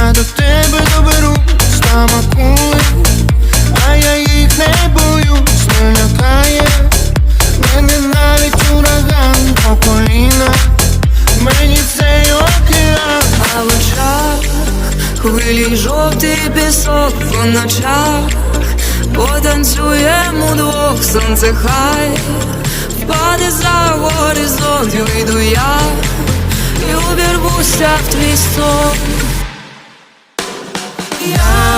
Я до тебе доберусь там акули, а я їх не боюсь, не лякає. Мене навіть ураган по коліна, мені цей океан. А в очах хвилі жовтий пісок по ночах Потанцюємо двох, сонце хай Впаде за горизонт, вийду я І увірвуся в твій сон Я